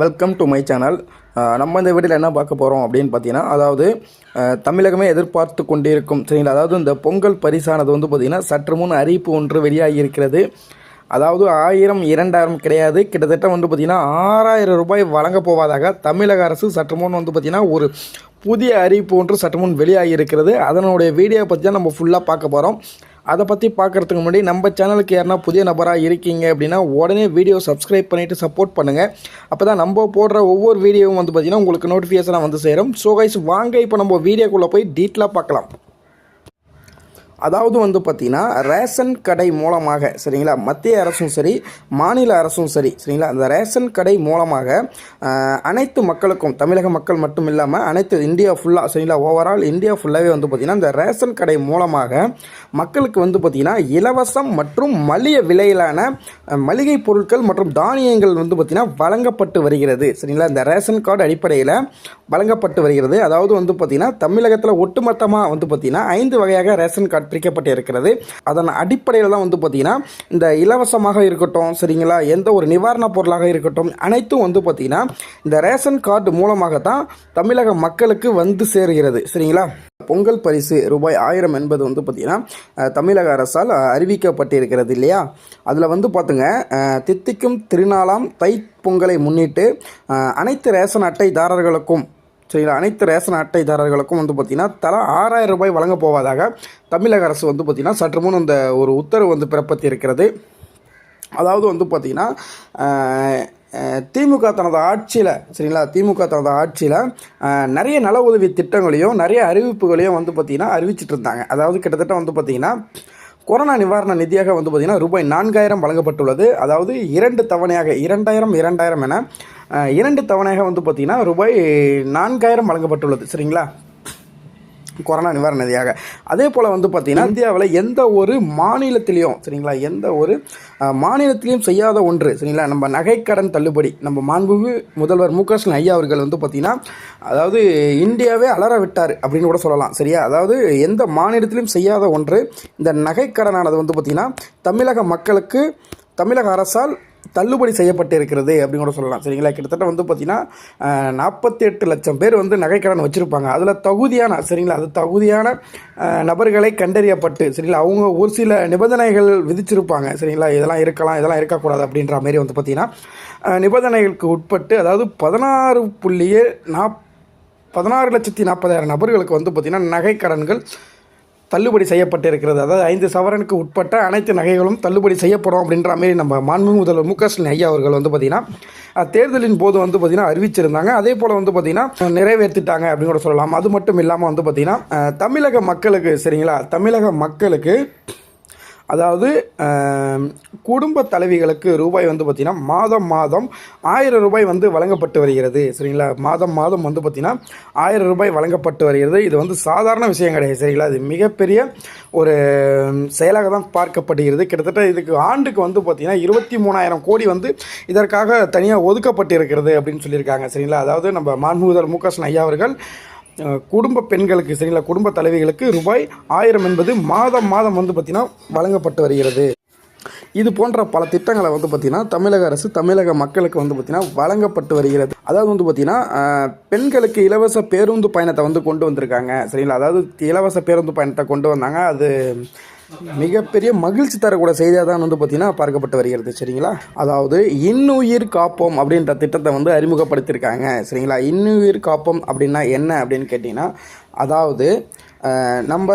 Welcome to my channel நம்ம இந்த வீடியோவில் என்ன பார்க்க போகிறோம் அப்படின்னு பார்த்தீங்கன்னா அதாவது தமிழகமே எதிர்பார்த்து கொண்டிருக்கும் சரிங்களா? அதாவது இந்த பொங்கல் பரிசானது வந்து பார்த்திங்கன்னா சற்று முன் அறிவிப்பு ஒன்று வெளியாகி இருக்கிறது. அதாவது ஆயிரம் இரண்டாயிரம் கிடையாது. கிட்டத்தட்ட வந்து பார்த்திங்கன்னா ஆறாயிரம் ரூபாய் வழங்கப் போவதாக தமிழக அரசு சற்று முன் வந்து பார்த்திங்கன்னா ஒரு புதிய அறிவிப்பு ஒன்று சற்று முன் வெளியாகி இருக்கிறது. அதனுடைய வீடியோ பற்றி தான் நம்ம ஃபுல்லாக பார்க்க போகிறோம் அதை பற்றி பார்க்குறதுக்கு முன்னாடி நம்ம சேனலுக்கு யாருன்னா புதிய நபராக இருக்கீங்க அப்படின்னா உடனே வீடியோ சப்ஸ்கிரைப் பண்ணிவிட்டு சப்போர்ட் பண்ணுங்கள் அப்போ தான் நம்ம போடுற ஒவ்வொரு வீடியோவும் வந்து பார்த்திங்கன்னா உங்களுக்கு நோட்டிஃபிகேஷனாக வந்து சேரும். ஸோ கைஸ் வாங்க இப்போ நம்ம வீடியோக்குள்ளே போய் டீட்டெயிலாக பார்க்கலாம். அதாவது வந்து பார்த்திங்கன்னா ரேஷன் கடை மூலமாக சரிங்களா? மத்திய அரசும் சரி மாநில அரசும் சரி சரிங்களா? அந்த ரேஷன் கடை மூலமாக அனைத்து மக்களுக்கும் தமிழக மக்கள் மட்டும் இல்லாமல் அனைத்து இந்தியா ஃபுல்லாக சரிங்களா? ஓவரால் இந்தியா ஃபுல்லாகவே வந்து பார்த்திங்கன்னா இந்த ரேஷன் கடை மூலமாக மக்களுக்கு வந்து பார்த்திங்கன்னா இலவசம் மற்றும் மலிய விலையிலான மளிகை பொருட்கள் மற்றும் தானியங்கள் வந்து பார்த்திங்கன்னா வழங்கப்பட்டு வருகிறது சரிங்களா? இந்த ரேஷன் கார்டு அடிப்படையில் வழங்கப்பட்டு வருகிறது. அதாவது வந்து பார்த்திங்கன்னா தமிழகத்தில் ஒட்டுமொத்தமாக வந்து பார்த்திங்கன்னா ஐந்து வகையாக ரேஷன் கார்டு பிரிக்கப்பட்டு இருக்கிறது அதன் அடிப்படையில் தான் வந்து பார்த்திங்கன்னா இந்த இலவசமாக இருக்கட்டும் சரிங்களா எந்த ஒரு நிவாரணப் பொருளாக இருக்கட்டும் அனைத்தும் வந்து பார்த்திங்கன்னா இந்த ரேஷன் கார்டு மூலமாக தான் தமிழக மக்களுக்கு வந்து சேருகிறது சரிங்களா. பொங்கல் பரிசு ரூபாய் ஆயிரம் என்பது வந்து பார்த்திங்கன்னா தமிழக அரசால் அறிவிக்கப்பட்டிருக்கிறது இல்லையா. அதில் வந்து பார்த்துங்க தித்திக்கும் திருநாளாம் தை பொங்கலை முன்னிட்டு அனைத்து ரேஷன் அட்டைதாரர்களுக்கும் சரிங்களா அனைத்து ரேஷன் அட்டைதாரர்களுக்கும் வந்து பார்த்திங்கன்னா தலா ஆறாயிரம் ரூபாய் வழங்கப் போவதாக தமிழக அரசு வந்து பார்த்திங்கன்னா சற்று முன் அந்த ஒரு உத்தரவு வந்து பிறப்பத்தி இருக்கிறது அதாவது வந்து பார்த்திங்கன்னா திமுக தனது ஆட்சியில் சரிங்களா? திமுக தனது ஆட்சியில் நிறைய நல உதவி திட்டங்களையும் நிறைய அறிவிப்புகளையும் வந்து பார்த்திங்கன்னா அறிவிச்சிட்டு இருந்தாங்க. அதாவது கிட்டத்தட்ட வந்து பார்த்திங்கன்னா கொரோனா நிவாரண நிதியாக வந்து பார்த்திங்கன்னா ரூபாய் நான்காயிரம் வழங்கப்பட்டுள்ளது. அதாவது இரண்டு தவணையாக இரண்டாயிரம் இரண்டாயிரம் என இரண்டு தவணையாக வந்து பார்த்திங்கன்னா ரூபாய் நான்காயிரம் வழங்கப்பட்டுள்ளது. சரிங்களா? கொரோனா நிவாரண நிதியாக அதே போல் வந்து பார்த்திங்கன்னா இந்தியாவில் எந்த ஒரு மாநிலத்திலையும் சரிங்களா? எந்த ஒரு மாநிலத்திலையும் செய்யாத ஒன்று சரிங்களா? நம்ம நகைக்கடன் தள்ளுபடி. நம்ம மாண்புமிகு முதல்வர் மு க ஸ்டாலின் ஐயா அவர்கள் வந்து பார்த்திங்கன்னா அதாவது இந்தியாவே அலற விட்டார் அப்படின்னு கூட சொல்லலாம் சரியா? அதாவது எந்த மாநிலத்திலையும் செய்யாத ஒன்று இந்த நகைக்கடனானது வந்து பார்த்திங்கன்னா தமிழக மக்களுக்கு தமிழக அரசால் தள்ளுபடி செய்யப்பட்டிருக்கிறது அப்படின்னு கூட சொல்லலாம். சரிங்களா? கிட்டத்தட்ட வந்து பார்த்திங்கன்னா நாற்பத்தி எட்டு லட்சம் பேர் வந்து நகைக்கடன் வச்சுருப்பாங்க. அதில் தகுதியான சரிங்களா? அது தகுதியான நபர்களை கண்டறியப்பட்டு சரிங்களா? அவங்க ஒரு சில நிபந்தனைகள் விதிச்சிருப்பாங்க. சரிங்களா? இதெல்லாம் இருக்கலாம் இதெல்லாம் இருக்கக்கூடாது அப்படின்ற மாதிரி வந்து பார்த்திங்கன்னா நிபந்தனைகளுக்கு உட்பட்டு அதாவது பதினாறு புள்ளியே நாப் பதினாறு லட்சத்தி நாற்பதாயிரம் நபர்களுக்கு வந்து பார்த்திங்கன்னா நகைக்கடன்கள் தள்ளுபடி செய்யப்பட்டிருக்கிறது. அதாவது ஐந்து சவரனுக்கு உட்பட்ட அனைத்து நகைகளும் தள்ளுபடி செய்யப்படும் அப்படின்ற மாதிரி நம்ம மாண்புமிகு முதல்வர் மு க ஸ்டாலின் ஐயா அவர்கள் வந்து பார்த்திங்கன்னா தேர்தலின் போது வந்து பார்த்திங்கன்னா அறிவிச்சிருந்தாங்க. அதே போல் வந்து பார்த்திங்கன்னா நிறைவேற்றிட்டாங்க அப்படின்னு கூட சொல்லலாம். அது மட்டும் இல்லாமல் வந்து பார்த்திங்கன்னா தமிழக மக்களுக்கு சரிங்களா? தமிழக மக்களுக்கு அதாவது குடும்ப தலைவிகளுக்கு ரூபாய் வந்து பார்த்திங்கன்னா மாதம் மாதம் ஆயிரம் ரூபாய் வந்து வழங்கப்பட்டு வருகிறது. சரிங்களா? மாதம் மாதம் வந்து பார்த்திங்கன்னா ஆயிரம் ரூபாய் வழங்கப்பட்டு வருகிறது. இது வந்து சாதாரண விஷயம் கிடையாது. சரிங்களா? இது மிகப்பெரிய ஒரு செயலாக தான் பார்க்கப்படுகிறது. கிட்டத்தட்ட இதுக்கு ஆண்டுக்கு வந்து பார்த்திங்கன்னா இருபத்தி மூணாயிரம் கோடி வந்து இதற்காக தனியாக ஒதுக்கப்பட்டிருக்கிறது அப்படின்னு சொல்லியிருக்காங்க. சரிங்களா? அதாவது நம்ம மாண்புதல் மு க ஸ்டாலின் ஐயா அவர்கள் குடும்ப பெண்களுக்கு சரிங்களா குடும்ப தலைவிகளுக்கு ரூபாய் ஆயிரம் என்பது மாதம் மாதம் வந்து பார்த்திங்கன்னா வழங்கப்பட்டு வருகிறது. இது போன்ற பல திட்டங்களை வந்து பார்த்திங்கன்னா தமிழக அரசு தமிழக மக்களுக்கு வந்து பார்த்திங்கன்னா வழங்கப்பட்டு வருகிறது. அதாவது வந்து பார்த்திங்கன்னா பெண்களுக்கு இலவச பேருந்து பயணத்தை வந்து கொண்டு வந்திருக்காங்க. சரிங்களா அதாவது இலவச பேருந்து பயணத்தை கொண்டு வந்தாங்க. அது மிகப்பெரிய மகிழ்ச்சி தரக்கூடிய செய்தியாக தான் வந்து பார்த்திங்கன்னா பார்க்கப்பட்டு வருகிறது சரிங்களா? அதாவது இன்னுயிர் காப்போம் அப்படின்ற திட்டத்தை வந்து அறிமுகப்படுத்தியிருக்காங்க சரிங்களா? இன்னுயிர் காப்போம் அப்படின்னா என்ன அப்படின்னு கேட்டிங்கன்னா அதாவது நம்ம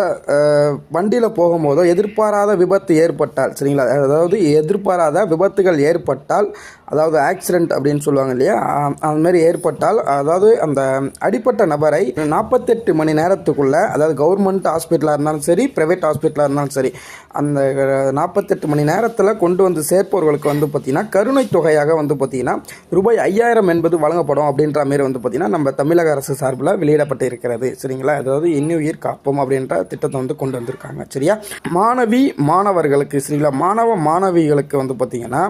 வண்டியில் போகும்போதோ எதிர்பாராத விபத்து ஏற்பட்டால் சரிங்களா? அதாவது எதிர்பாராத விபத்துகள் ஏற்பட்டால் அதாவது ஆக்சிடென்ட் அப்படின்னு சொல்லுவாங்க இல்லையா? அதுமாரி ஏற்பட்டால் அதாவது அந்த அடிப்பட்ட நபரை நாற்பத்தெட்டு மணி நேரத்துக்குள்ளே அதாவது கவர்மெண்ட் ஹாஸ்பிட்டலாக இருந்தாலும் சரி ப்ரைவேட் ஹாஸ்பிட்டலாக இருந்தாலும் சரி அந்த நாற்பத்தெட்டு மணி நேரத்தில் கொண்டு வந்து சேர்ப்பவர்களுக்கு வந்து பார்த்திங்கன்னா கருணை தொகையாக வந்து பார்த்திங்கன்னா ரூபாய் ஐயாயிரம் என்பது வழங்கப்படும் அப்படின்ற மாரி வந்து பார்த்திங்கன்னா நம்ம தமிழக அரசு சார்பில் வெளியிடப்பட்டு இருக்கிறது. சரிங்களா? அதாவது இன்னுயிர் காப்போம் அப்படின்ற திட்டத்தை வந்து கொண்டு வந்திருக்காங்க. சரியா? மாணவி மாணவர்களுக்கு சரிங்களா? மாணவ மாணவிகளுக்கு வந்து பார்த்திங்கன்னா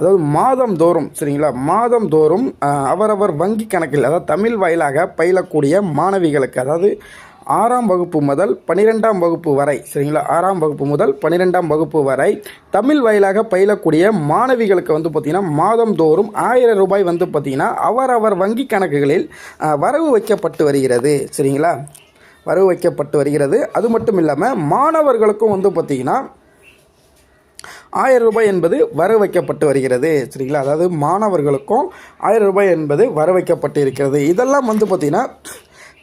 அதாவது மாதம் தோறும் சரிங்களா? மாதம் தோறும் அவரவர் வங்கி கணக்கில் அதாவது தமிழ் வாயிலாக பயிலக்கூடிய மாணவிகளுக்கு அதாவது ஆறாம் வகுப்பு முதல் பன்னிரெண்டாம் வகுப்பு வரை சரிங்களா? ஆறாம் வகுப்பு முதல் பன்னிரெண்டாம் வகுப்பு வரை தமிழ் வாயிலாக பயிலக்கூடிய மாணவிகளுக்கு வந்து பார்த்திங்கன்னா மாதந்தோறும் ஆயிரம் ரூபாய் வந்து பார்த்திங்கன்னா அவரவர் வங்கி கணக்குகளில் வரவு வைக்கப்பட்டு வருகிறது சரிங்களா? வரவு வைக்கப்பட்டு வருகிறது. அது மட்டும் இல்லாமல் மாணவர்களுக்கும் வந்து பார்த்திங்கன்னா ஆயிரம் ரூபாய் என்பது வர வைக்கப்பட்டு வருகிறது சரிங்களா? அதாவது மாணவர்களுக்கும் ஆயிரம் ரூபாய் என்பது வர வைக்கப்பட்டு இருக்கிறது. இதெல்லாம் வந்து பார்த்திங்கன்னா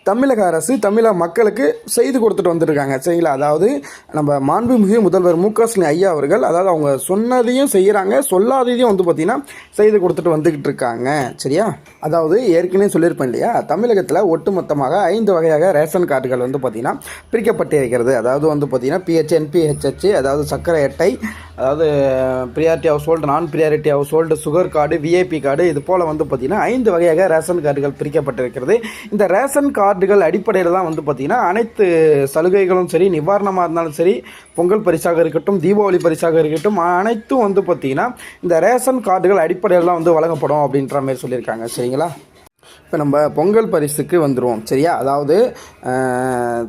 தமிழக அரசு தமிழக மக்களுக்கு செய்து கொடுத்துட்டு வந்திருக்காங்க. சரிங்களா? அதாவது நம்ம மாண்புமிகு முதல்வர் மு க ஸ்டாலின் ஐயா அவர்கள் அதாவது அவங்க சொன்னதையும் செய்கிறாங்க சொல்லாததையும் வந்து பார்த்திங்கன்னா செய்து கொடுத்துட்டு வந்துக்கிட்டு இருக்காங்க. சரியா? அதாவது ஏற்கனவே சொல்லியிருப்பேன் இல்லையா? தமிழகத்தில் ஒட்டுமொத்தமாக ஐந்து வகையாக ரேஷன் கார்டுகள் வந்து பார்த்திங்கன்னா பிரிக்கப்பட்டு இருக்கிறது. அதாவது வந்து பார்த்திங்கன்னா பிஹெச் என்பிஹெச்ஹெச் அதாவது சர்க்கரை அட்டை அதாவது ப்ரியாரிட்டி ஹவுஸ் ஹோல்டு நான் priority household sugar card VIP card இது போல் வந்து பார்த்திங்கன்னா ஐந்து வகையாக ரேஷன் கார்டுகள் பிரிக்கப்பட்டிருக்கிறது இந்த ரேஷன் கார்டு கார்டுகள் அடிப்படையில் தான் வந்து பார்த்திங்கன்னா அனைத்து சலுகைகளும் சரி நிவாரணமாக இருந்தாலும் சரி பொங்கல் பரிசாக இருக்கட்டும் தீபாவளி பரிசாக இருக்கட்டும் அனைத்தும் வந்து பார்த்திங்கன்னா இந்த ரேஷன் கார்டுகள் அடிப்படையில் தான் வந்து வழங்கப்படும் அப்படின்ற மாதிரி சொல்லியிருக்காங்க. சரிங்களா? இப்போ நம்ம பொங்கல் பரிசுக்கு வந்துடுவோம் சரியா? அதாவது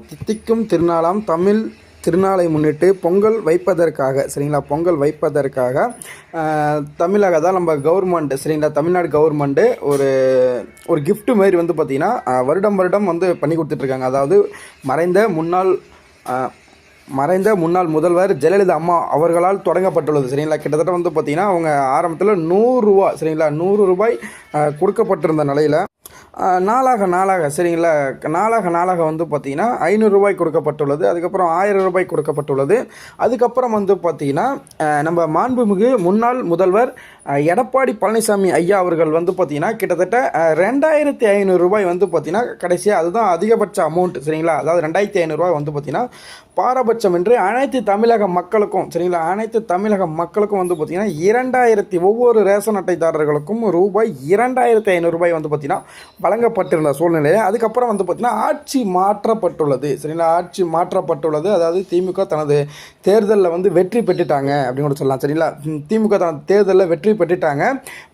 தித்திக்கும் திருநாளாம் தமிழ் திருநாளை முன்னிட்டு பொங்கல் வைப்பதற்காக சரிங்களா? பொங்கல் வைப்பதற்காக தமிழக தான் நம்ம கவர்மெண்ட் சரிங்களா? தமிழ்நாடு கவர்மெண்ட்டு ஒரு ஒரு கிஃப்ட் மாதிரி வந்து பார்த்திங்கன்னா வருடம் வருடம் வந்து பண்ணி கொடுத்துட்ருக்காங்க. அதாவது மறைந்த முன்னாள் மறைந்த முன்னாள் முதல்வர் ஜெயலலிதா அம்மா அவர்களால் தொடங்கப்பட்டுள்ளது சரிங்களா? கிட்டத்தட்ட வந்து பார்த்திங்கன்னா அவங்க ஆரம்பத்தில் நூறுரூவா சரிங்களா? நூறு ரூபாய் கொடுக்கப்பட்டிருந்த நிலையில் நாளாக நாளாக சரிங்களா? நாளாக நாளாக வந்து பார்த்திங்கன்னா ஐநூறுரூபாய் கொடுக்கப்பட்டுள்ளது. அதுக்கப்புறம் ஆயிரம் ரூபாய் கொடுக்கப்பட்டுள்ளது. அதுக்கப்புறம் வந்து பார்த்திங்கன்னா நம்ம மாண்புமிகு முன்னாள் முதல்வர் எடப்பாடி பழனிசாமி ஐயா அவர்கள் வந்து பார்த்திங்கன்னா கிட்டத்தட்ட ரெண்டாயிரத்தி ஐநூறுரூபாய் வந்து பார்த்திங்கன்னா கடைசியாக அதுதான் அதிகபட்ச அமௌண்ட் சரிங்களா? அதாவது ரெண்டாயிரத்தி ஐநூறுரூவா வந்து பார்த்திங்கன்னா பாரபட்சம் என்று அனைத்து தமிழக மக்களுக்கும் சரிங்களா? அனைத்து தமிழக மக்களுக்கும் வந்து பார்த்திங்கன்னா இரண்டாயிரத்தி ஒவ்வொரு ரேஷன் அட்டைதாரர்களுக்கும் ரூபாய் இரண்டாயிரத்தி ஐநூறுரூபாய் வந்து பார்த்திங்கன்னா வழங்கப்பட்டிருந்த சூழ்நிலையில் அதுக்கப்புறம் வந்து பார்த்திங்கன்னா ஆட்சி மாற்றப்பட்டுள்ளது சரிங்களா? ஆட்சி மாற்றப்பட்டுள்ளது. அதாவது திமுக தனது தேர்தலில் வந்து வெற்றி பெற்றுட்டாங்க அப்படின்னு கூட சொல்லலாம் சரிங்களா? திமுக தனது தேர்தலில் வெற்றி பெற்றுட்டாங்க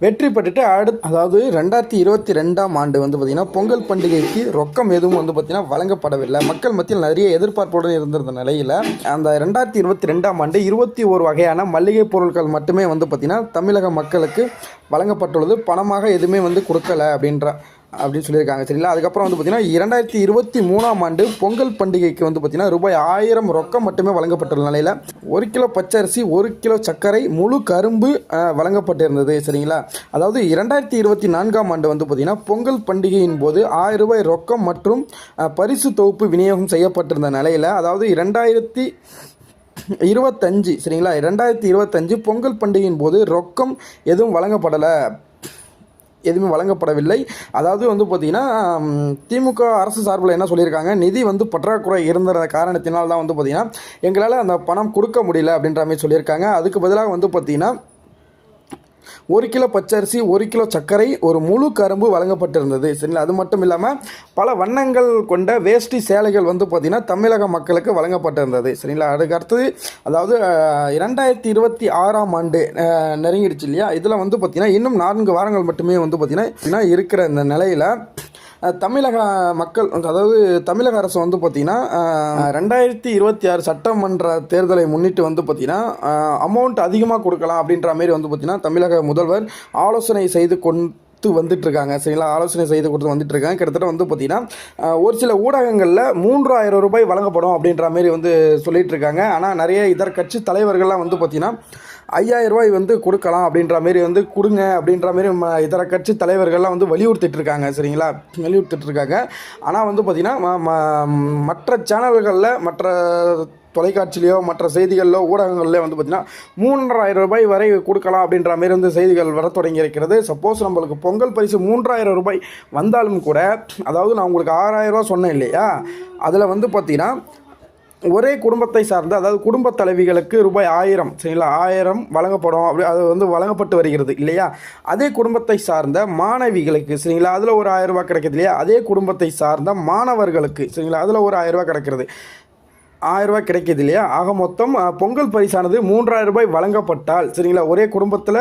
வெற்றி பெற்றுட்டு அடு அதாவது ரெண்டாயிரத்தி இருபத்தி ரெண்டாம் ஆண்டு வந்து பார்த்திங்கன்னா பொங்கல் பண்டிகைக்கு ரொக்கம் எதுவும் வந்து பார்த்திங்கன்னா வழங்கப்படவில்லை. மக்கள் மத்தியில் நிறைய எதிர்பார்ப்புடன் இருந்திருந்த நிலையில் அந்த ரெண்டாயிரத்தி இருபத்தி ரெண்டாம் ஆண்டு இருபத்தி ஒரு வகையான மளிகை பொருட்கள் மட்டுமே வந்து பார்த்திங்கன்னா தமிழக மக்களுக்கு வழங்கப்பட்டுள்ளது. பணமாக எதுவுமே வந்து கொடுக்கல அப்படின்ற அப்படின்னு சொல்லியிருக்காங்க. சரிங்களா? அதுக்கப்புறம் வந்து பார்த்திங்கன்னா இரண்டாயிரத்தி இருபத்தி மூணாம் ஆண்டு பொங்கல் பண்டிகைக்கு வந்து பார்த்திங்கன்னா ரூபாய் ஆயிரம் ரொக்கம் மட்டுமே வழங்கப்பட்டுள்ள நிலையில் ஒரு கிலோ பச்சரிசி ஒரு கிலோ சர்க்கரை முழு கரும்பு வழங்கப்பட்டிருந்தது. சரிங்களா? அதாவது இரண்டாயிரத்தி இருபத்தி நான்காம் ஆண்டு வந்து பார்த்திங்கன்னா பொங்கல் பண்டிகையின் போது ஆயிரம் ரூபாய் ரொக்கம் மற்றும் பரிசு தொகுப்பு விநியோகம் செய்யப்பட்டிருந்த நிலையில் அதாவது இரண்டாயிரத்தி இருபத்தஞ்சு சரிங்களா? ரெண்டாயிரத்தி இருபத்தஞ்சு பொங்கல் பண்டிகையின் போது ரொக்கம் எதுவும் வழங்கப்படலை. எதுவுமே வழங்கப்படவில்லை. அதாவது வந்து பார்த்திங்கன்னா திமுக அரசு சார்பில் என்ன சொல்லியிருக்காங்க? நிதி வந்து பற்றாக்குறை இருந்த காரணத்தினால் தான் வந்து பார்த்திங்கன்னா எங்களால் அந்த பணம் கொடுக்க முடியல அப்படின்ற மாதிரி சொல்லியிருக்காங்க. அதுக்கு பதிலாக வந்து பார்த்திங்கன்னா ஒரு கிலோ பச்சரிசி ஒரு கிலோ சர்க்கரை ஒரு முழு கரும்பு வழங்கப்பட்டிருந்தது. சரிங்களா? அது மட்டும் இல்லாமல் பல வண்ணங்கள் கொண்ட வேஷ்டி சேலைகள் வந்து பார்த்திங்கன்னா தமிழக மக்களுக்கு வழங்கப்பட்டிருந்தது. சரிங்களா? அதுக்கு அடுத்தது அதாவது இரண்டாயிரத்தி இருபத்தி ஆறாம் ஆண்டு நெருங்கிடுச்சு இல்லையா? இதில் வந்து பார்த்திங்கன்னா இன்னும் நான்கு வாரங்கள் மட்டுமே வந்து பார்த்திங்கன்னா இருக்கிற இந்த நிலையில் தமிழக மக்கள் அதாவது தமிழக அரசு வந்து பார்த்திங்கன்னா ரெண்டாயிரத்தி இருபத்தி ஆறு சட்டமன்ற தேர்தலை முன்னிட்டு வந்து பார்த்திங்கன்னா அமௌண்ட் அதிகமாக கொடுக்கலாம் அப்படின்ற மாரி வந்து பார்த்திங்கன்னா தமிழக முதல்வர் ஆலோசனை செய்து கொண்டு வந்துட்டு இருக்காங்க சரிங்களா? ஆலோசனை செய்து கொடுத்து வந்துட்டு இருக்காங்க கிட்டத்தட்ட வந்து பார்த்தீங்கன்னா ஒரு சில ஊடகங்களில் மூன்றாயிரம் ரூபாய் வழங்கப்படும் அப்படின்ற மாதிரி வந்து சொல்லிட்டு இருக்காங்க ஆனால் நிறைய இதர கட்சி தலைவர்கள்லாம் வந்து பார்த்தீங்கன்னா ஐயாயிரம் ரூபாய் வந்து கொடுக்கலாம் அப்படின்ற மாரி வந்து கொடுங்க அப்படின்ற மாரி ம- இதர கட்சி தலைவர்கள்லாம் வந்து வலியுறுத்திட்டு இருக்காங்க சரிங்களா? வலியுறுத்திட்டு இருக்காங்க ஆனால் வந்து பார்த்திங்கன்னா ம- மற்ற சேனல்களில் மற்ற தொலைக்காட்சியிலையோ மற்ற செய்திகளிலோ ஊடகங்களிலோ வந்து பார்த்திங்கன்னா மூன்றாயிரம் ரூபாய் வரை கொடுக்கலாம் அப்படின்ற மாரி வந்து செய்திகள் வர தொடங்கி இருக்கிறது. சப்போஸ் நம்மளுக்கு பொங்கல் பரிசு மூன்றாயிரம் ரூபாய் வந்தாலும் கூட அதாவது நான் உங்களுக்கு ஆறாயிரம் ரூபாய் சொன்னேன் இல்லையா? அதில் வந்து பார்த்திங்கன்னா ஒரே குடும்பத்தை சார்ந்த அதாவது குடும்ப தலைவிகளுக்கு ரூபாய் ஆயிரம் சரிங்களா? ஆயிரம் வழங்கப்படும். அப்படி அது வந்து வழங்கப்பட்டு வருகிறது இல்லையா? அதே குடும்பத்தை சார்ந்த மாணவிகளுக்கு சரிங்களா? அதில் ஒரு ஆயிரம் ரூபாய் கிடைக்கிறது இல்லையா? அதே குடும்பத்தை சார்ந்த மாணவர்களுக்கு சரிங்களா? அதில் ஒரு ஆயிரம் ரூபாய் கிடைக்கிறது. ஆயிரரூபா கிடைக்கிது இல்லையா? ஆக மொத்தம் பொங்கல் பரிசானது மூன்றாயிரம் ரூபாய் வழங்கப்பட்டால் சரிங்களா? ஒரே குடும்பத்தில்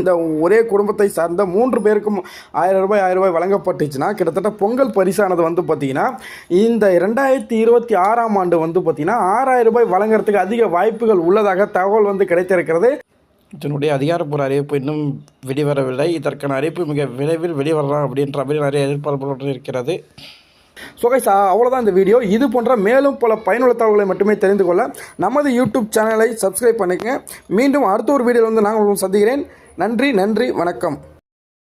இந்த ஒரே குடும்பத்தை சார்ந்த மூன்று பேருக்கும் ஆயிரம் ரூபாய் ஆயிரம் ரூபாய் வழங்கப்பட்டுச்சுன்னா கிட்டத்தட்ட பொங்கல் பரிசானது வந்து பார்த்தீங்கன்னா இந்த ரெண்டாயிரத்தி இருபத்தி ஆறாம் ஆண்டு வந்து பார்த்தீங்கன்னா ஆறாயிரம் ரூபாய் வழங்குறதுக்கு அதிக வாய்ப்புகள் உள்ளதாக தகவல் வந்து கிடைத்திருக்கிறது. இதனுடைய அதிகாரப்பூர்வ அறிவிப்பு இன்னும் வெளிவரவில்லை இதற்கான அறிவிப்பு மிக விரைவில் வெளிவரலாம் அப்படின்ற மாதிரி நிறைய எதிர்பார்ப்புகள் இருக்கிறது. ஸோ கைஸ் அவ்வளோதான் இந்த வீடியோ. இது போன்ற மேலும் பல பயனுள்ள தகவல்களை மட்டுமே தெரிந்து கொள்ள நமது யூடியூப் சேனலை சப்ஸ்கிரைப் பண்ணிக்கங்க. மீண்டும் அடுத்த ஒரு வீடியோவில் வந்து நான் உங்களுக்கு சந்திக்கிறேன். நன்றி நன்றி வணக்கம்.